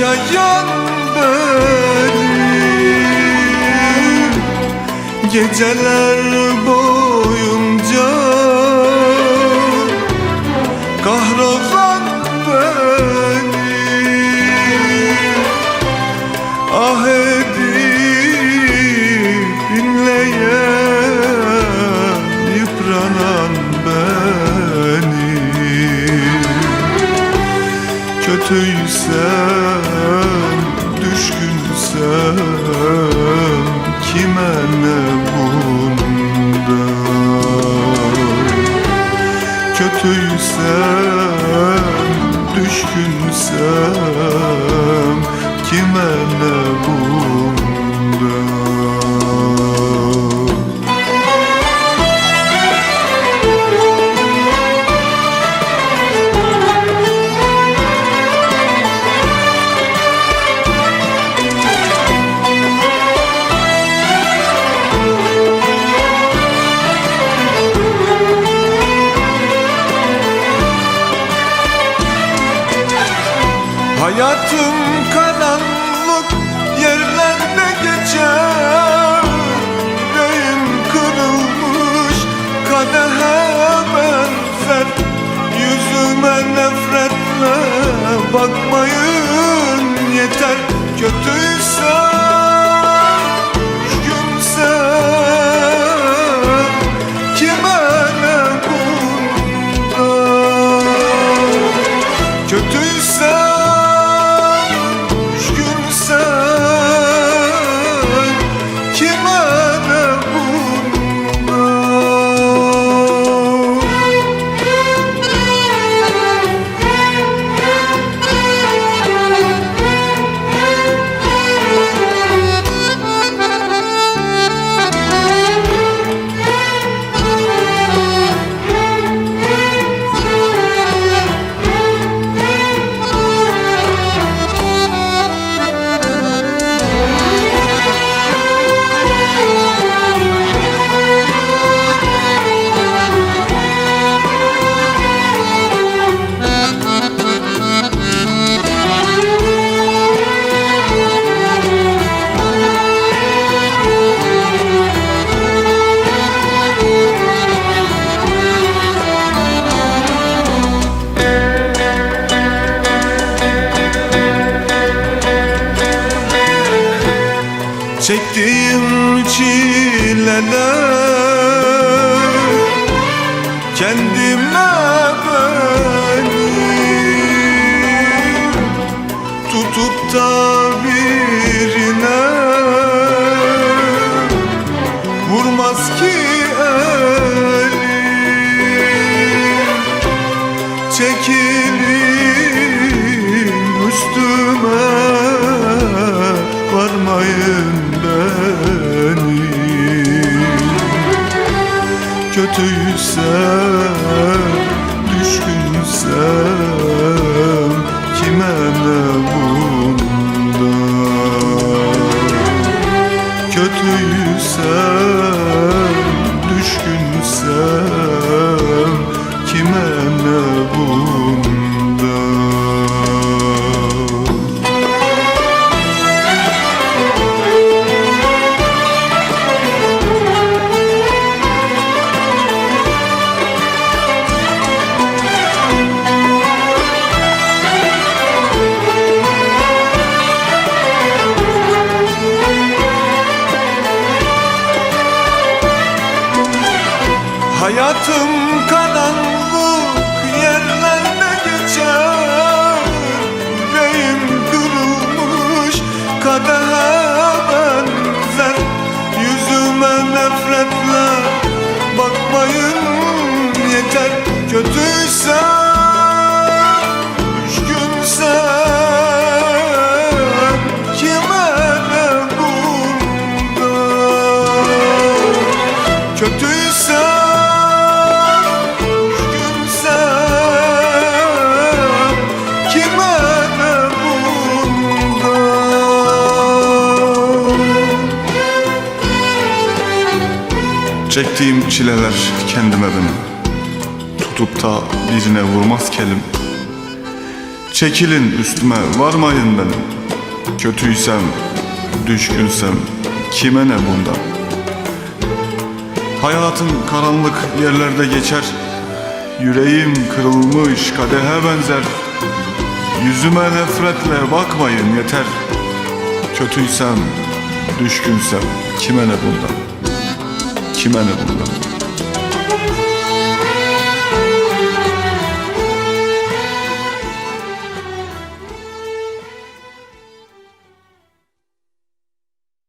yaşa can benim. Geceler bilmem kime ne bunda? Kötüysem, düşkünsem kime ne Hayatım karanlık yerlerde geçer. Yüreğim kırılmış kadehe benzer. Yüzüme nefretle bakmayın yeter. Kötüysen love. Hayatım kar Çektiğim çileler kendime benim Tutup da birine vurmaz kelim. Çekilin üstüme varmayın benim. Kötüysem, düşkünsem kime ne bundan? Hayatım karanlık yerlerde geçer. Yüreğim kırılmış kadehe benzer. Yüzüme nefretle bakmayın yeter. Kötüysem, düşkünsem kime ne bundan? Kime ne bundan?